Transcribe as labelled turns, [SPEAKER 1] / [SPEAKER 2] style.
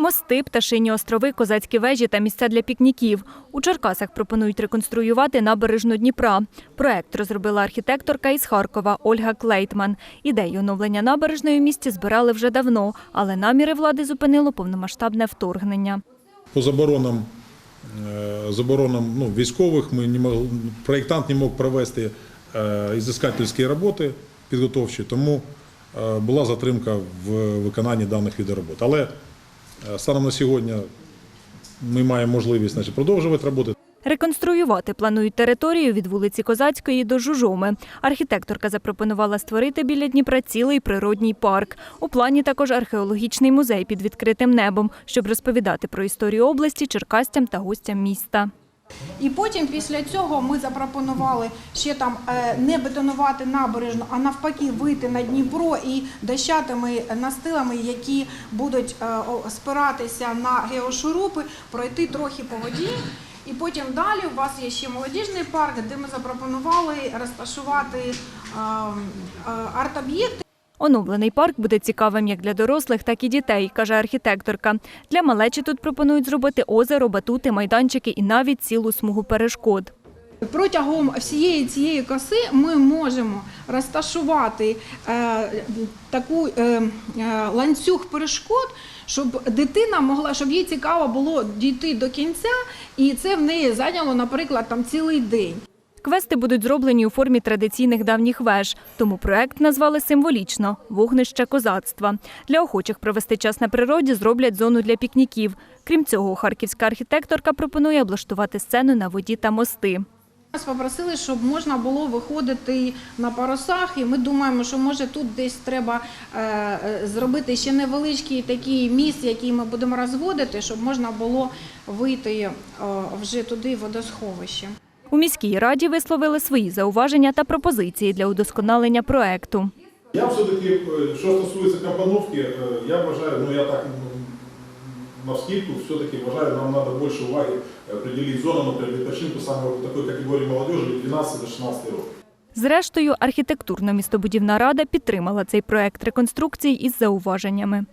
[SPEAKER 1] Мости, пташині острови, козацькі вежі та місця для пікніків. У Черкасах пропонують реконструювати набережну Дніпра. Проект розробила архітекторка із Харкова Ольга Клейтман. Ідею оновлення набережної в місті збирали вже давно, але наміри влади зупинило повномасштабне вторгнення.
[SPEAKER 2] По заборонам, е, заборонам ну, військових ми не мог, проєктант не мог провести е, ізискательські роботи підготовчі, тому е, була затримка в виконанні даних видів робот. Але станом на сьогодні ми маємо можливість значить, продовжувати роботи.
[SPEAKER 1] Реконструювати планують територію від вулиці Козацької до Жужоми. Архітекторка запропонувала створити біля Дніпра цілий природній парк. У плані також археологічний музей під відкритим небом, щоб розповідати про історію області черкастям та гостям міста.
[SPEAKER 3] І потім після цього ми запропонували ще там е, не бетонувати набережну, а навпаки вийти на Дніпро і дощатими настилами, які будуть е, спиратися на геошурупи, пройти трохи по воді. І потім далі у вас є ще молодіжний парк, де ми запропонували розташувати е, е, арт-об'єкти.
[SPEAKER 1] Оновлений парк буде цікавим як для дорослих, так і дітей, каже архітекторка. Для малечі тут пропонують зробити озеро, батути, майданчики і навіть цілу смугу перешкод.
[SPEAKER 3] Протягом всієї цієї коси ми можемо розташувати е, таку е, е, ланцюг перешкод, щоб дитина могла, щоб їй цікаво було дійти до кінця, і це в неї зайняло, наприклад, там цілий день.
[SPEAKER 1] Квести будуть зроблені у формі традиційних давніх веж, тому проект назвали символічно вогнище козацтва. Для охочих провести час на природі зроблять зону для пікніків. Крім цього, харківська архітекторка пропонує облаштувати сцену на воді та мости.
[SPEAKER 3] Нас попросили, щоб можна було виходити на парусах, і ми думаємо, що може тут десь треба е, е, зробити ще невеличкий такий міст, який ми будемо розводити, щоб можна було вийти вже туди в водосховище.
[SPEAKER 1] У міській раді висловили свої зауваження та пропозиції для удосконалення проекту.
[SPEAKER 2] Я все-таки, е, що стосується компоновки, е, я вважаю, ну я так навскидку, все-таки вважаю, нам треба більше уваги е, приділити зону, наприклад, відпочинку саме в такої категорії молодежі від 12 до 16 років.
[SPEAKER 1] Зрештою, архітектурно-містобудівна рада підтримала цей проект реконструкції із зауваженнями.